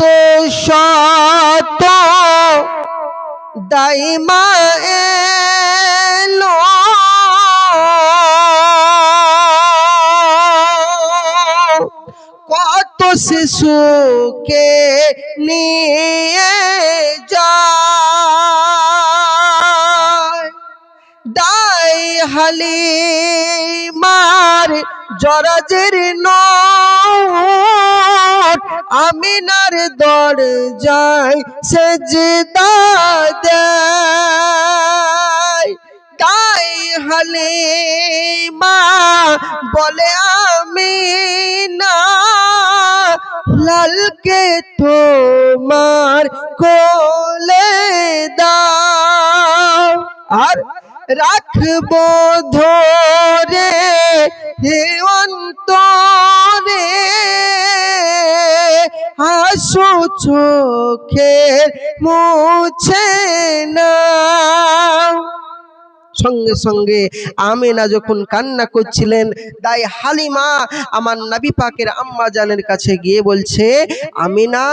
কত শত দাইমা এলো। কত শিশুকে নিয়ে যায়। দাই হালিমার জরাজের নোট আমিনার দর যায় সেজদা দেয়। তাই হলে মা বলে আমি না লালকে তোমার কোলে দাও আর রাখব ধরে হে অন্তরে। হাসু চোখের মুছে না সঙ্গে সঙ্গে আমিনা যখন কান্না করছিলেন তাই হালিমা আমার নাবি পাকের আম্মা জানের কাছে গিয়ে বলছে, আমিনা,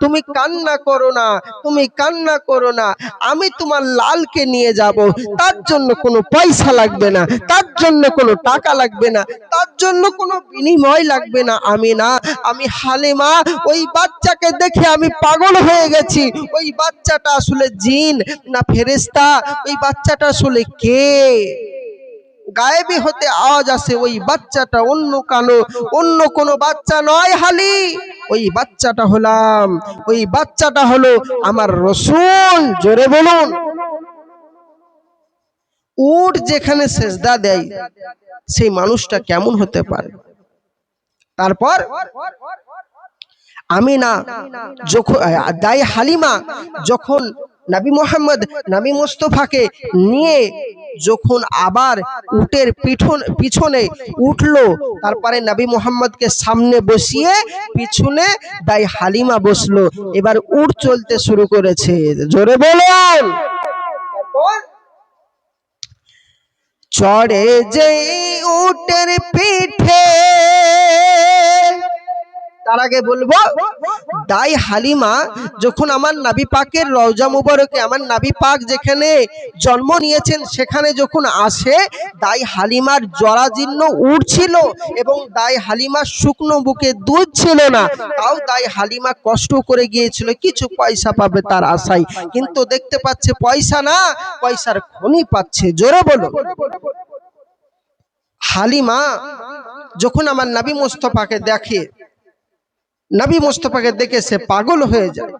তুমি কান্না করো না, তুমি কান্না করো না, আমি তোমার লালকে নিয়ে যাব, তার জন্য কোনো পয়সা লাগবে না, তার জন্য কোনো টাকা লাগবে না, তার জন্য কোনো বিনিময় লাগবে না, আমি না, আমি হালিমা, ওই বাচ্চাকে দেখে আমি পাগল হয়ে গেছি। ওই বাচ্চাটা আসলে জিন না ফেরেস্তা ওই বাচ্চাটা আসলে কে? গায়েবী হতে আওয়াজ আসে, ওই বাচ্চাটা অন্য কালো, অন্য কোনো বাচ্চা নয় হালি। ওই বাচ্চাটা হলাম, ওই বাচ্চাটা হলো আমার রসুন জোরে বলুন। উট যেখানে সেজদা দেয়, সেই মানুষটা কেমন হতে পারে? তারপর আমি না যখন দাই হালিমা যখন নবী মোহাম্মদ, নবী মুস্তফাকে নিয়ে যখন আবার উটের পিঠন, পিছনে উঠল, তারপরে নবী মোহাম্মদকে সামনে বসিয়ে পিছনে দাই হালিমা বসল। এবার উট চলতে শুরু করেছে। জোরে বলুন! চড়ে যে উটের পিঠে তার আগে বলব, দাই হালিমা, যখন আমার নাবি পাকের রওজা মুবারকে আমার নাবি পাক যেখানে জন্ম নিয়েছেন, সেখানে যখন আসে, দাই হালিমার জরাজীর্ণ উঠছিল এবং দাই হালিমার শুকনো বুকে দুধ ছিল না, তাও দাই হালিমা কষ্ট করে গিয়েছিল, কিছু পয়সা পাবে তার আশায়। কিন্তু দেখতে পাচ্ছে পয়সা না, পয়সার খনি পাচ্ছে। জোরে বলো। হালিমা যখন আমার নাবি মোস্তফাকে দেখে নবী মোস্তফাকে দেখে সে পাগল হয়ে যায়।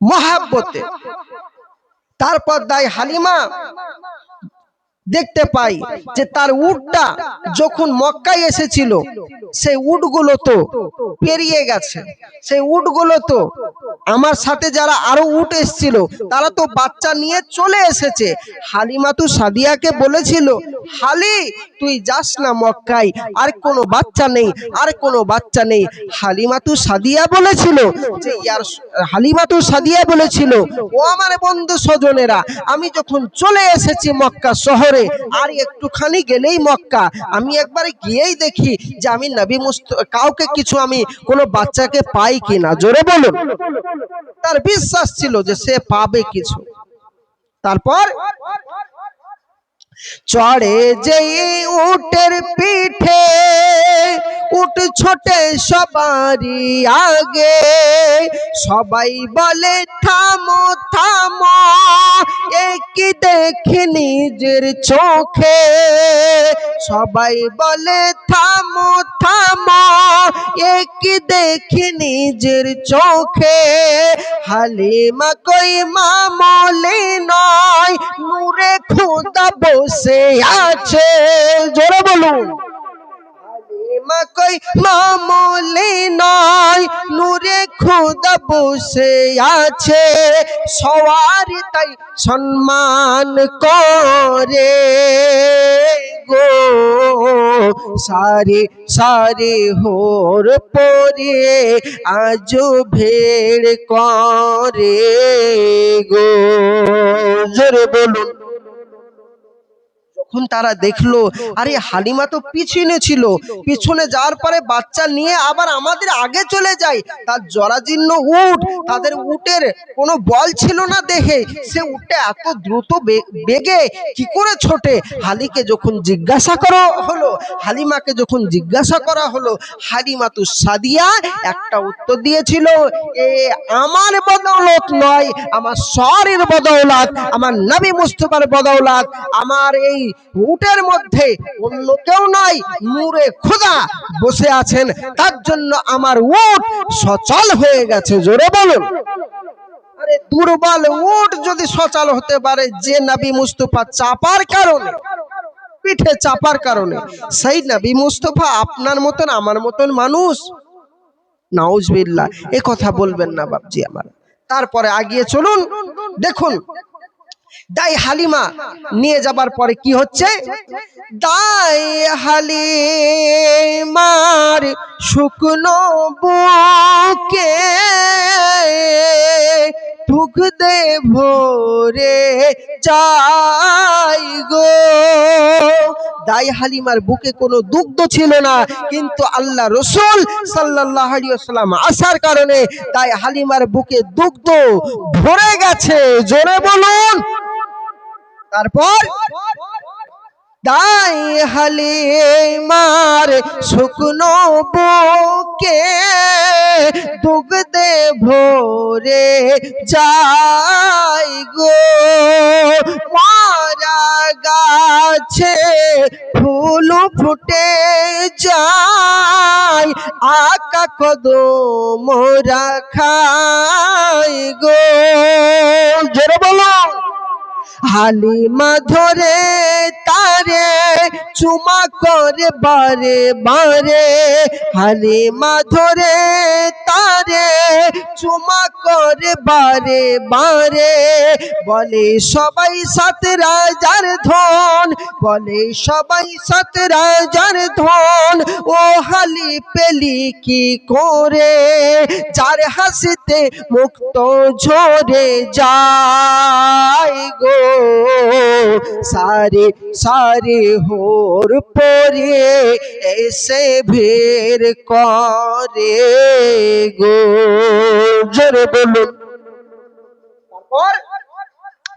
মহাব্বতে। তারপর দাই হালিমা দেখতে পাই যে তার উটটা যখন মক্কায় এসেছিল, সেই উটগুলো তো পেরিয়ে গেছে। সেই উটগুলো তো আমার সাথে যারা আরও উঠ এসেছিল, তারা তো বাচ্চা নিয়ে চলে এসেছে। হালিমা তু সাদিয়াকে বলেছিল, হালি, তুই যাস না মক্কায়, আর কোনো বাচ্চা নেই, আর কোনো বাচ্চা নেই। হালিমা তু সাদিয়া বলেছিল, যে ইয়ার হালিমা তু সাদিয়া বলেছিল, ও আমার বন্ধু স্বজনেরা, আমি যখন চলে এসেছি মক্কা শহরে, আর একটুখানি গেলেই মক্কা, আমি একবার গিয়েই দেখি যে আমি নবী মুস্ত, কাউকে কিছু আমি কোনো বাচ্চাকে পাই কিনা। জোরে বলুন। তার বিশ্বাস ছিল যে সে পাবে কিছু। তারপর চড়ে যেই উটের পিঠে, উট ছোটে সবারই আগে। সবাই বলে, থামো থামো একই দেখে নিজের চোখে? সবাই বলে, থামো থামো একই দেখে নিজের চোখে? হালিমা কই, মামলে নয়, নূরে খোদা আছে জোরে বলুন। হালিমা কই মামলে নয় নূরে খোদা বসে আছে সবার তাই সম্মান করে গো। সারে সারে হোর পরে আজ ভেড় করে গো। জোরে বলুন। যখন তারা দেখল, আরে, হালিমা তো পিছনে ছিল। পিছনে যাওয়ার পরে বাচ্চা নিয়ে আবার আমাদের আগে চলে যায়। তার জরাজীর্ণ উট, তাদের উটের কোনো বল ছিল না দেখে সে উটে এত দ্রুত বেগে কি করে ছোটে? হালিকে যখন জিজ্ঞাসা করা হলো, হালিমাকে যখন জিজ্ঞাসা করা হলো, হালিমা তো সাদিয়া একটা উত্তর দিয়েছিল, এ আমার বদৌলত নয়, আমার শরীর বদৌলত, আমার নবী মুস্তফার বদৌলত, আমার এই উটের মধ্যে অন্য কেউ নাই, নূরে খোদা বসে আছেন। তার জন্য আমার উট সচল হয়ে গেছে, জোরে বলুন। আরে দুর্বল উট যদি সচল হতে পারে, যে নবী মুস্তফা চাপার কারণে, পিঠে চাপার কারণে, সেই নবী মুস্তফা আপনার মতন, আমার মতন মানুষ। নাউজবিল্লাহ, এ কথা বলবেন না বাপজি আমার। তারপরে আগিয়ে চলুন, দেখুন দাই হালিমা। নিয়ে যাবার পরে কি হচ্ছে? দাই হালিমার শুকনো বুকে টুক দে ভোরে যাই গো। দাই হালিমার বুকে কোনো দুগ্ধ ছিল না, কিন্তু আল্লাহ রসুল সাল্লাহ সাল্লাম আসার কারণে তাই হালিমার বুকে দুগ্ধ ভরে গেছে। জোরে বলুন। তারপর দাই হালিমার শুকনো বুকে দুগ্ধে ভোরে যাই গো। মারা গাছে ফুল ফুটে যায়, আকা কদম রাখাই গো। জোরে বলো। হালিমা ধরে তারে, চুমা করে বারে বারে। হালিমা ধরে তারে, চুমা করে বারে বারে। বলে সবাই সাত রাজার ধন, বলে সবাই সাত রাজার ধন। ও হালি পেলি কি করে? যার হাসিতে মুক্ত ঝরে যায় গো। সারে সারে হোর পরে এসে ভের করে গো। জোরে বলুন। তারপর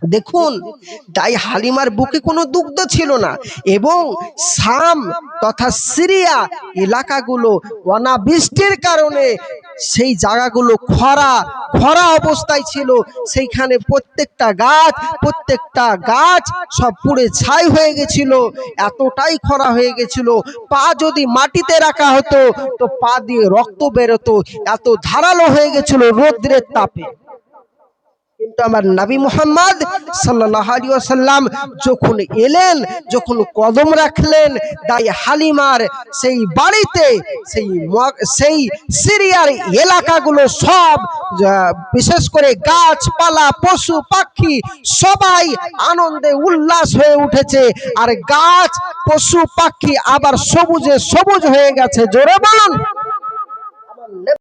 দেখুন, তাই হালিমার বুকে কোনো দুগ্ধ ছিল না এবং সাম তথা সিরিয়া এলাকাগুলো অনাবৃষ্টির কারণে সেই জায়গাগুলো খরা খরা অবস্থায় ছিল। সেইখানে প্রত্যেকটা গাছ প্রত্যেকটা গাছ সব পুড়ে ছাই হয়ে গেছিল, এতটাই খরা হয়ে গেছিল। পা যদি মাটিতে রাখা হতো, তো পা দিয়ে রক্ত বেরোতো, এত ধারালো হয়ে গেছিল রৌদ্রের তাপে। কিন্তু আমার নবী মুহাম্মদ ওয়াসাল্লাম যখন এলেন, যখন কদম রাখলেন তাই হালিমার সেই বাড়িতে, সেই সেই সিরিয়ার এলাকাগুলো সব বিশেষ করে গাছপালা, পশু, পাখি সবাই আনন্দে উল্লাস হয়ে উঠেছে। আর গাছ, পশু, পাখি আবার সবুজে সবুজ হয়ে গেছে। জোরে বলুন।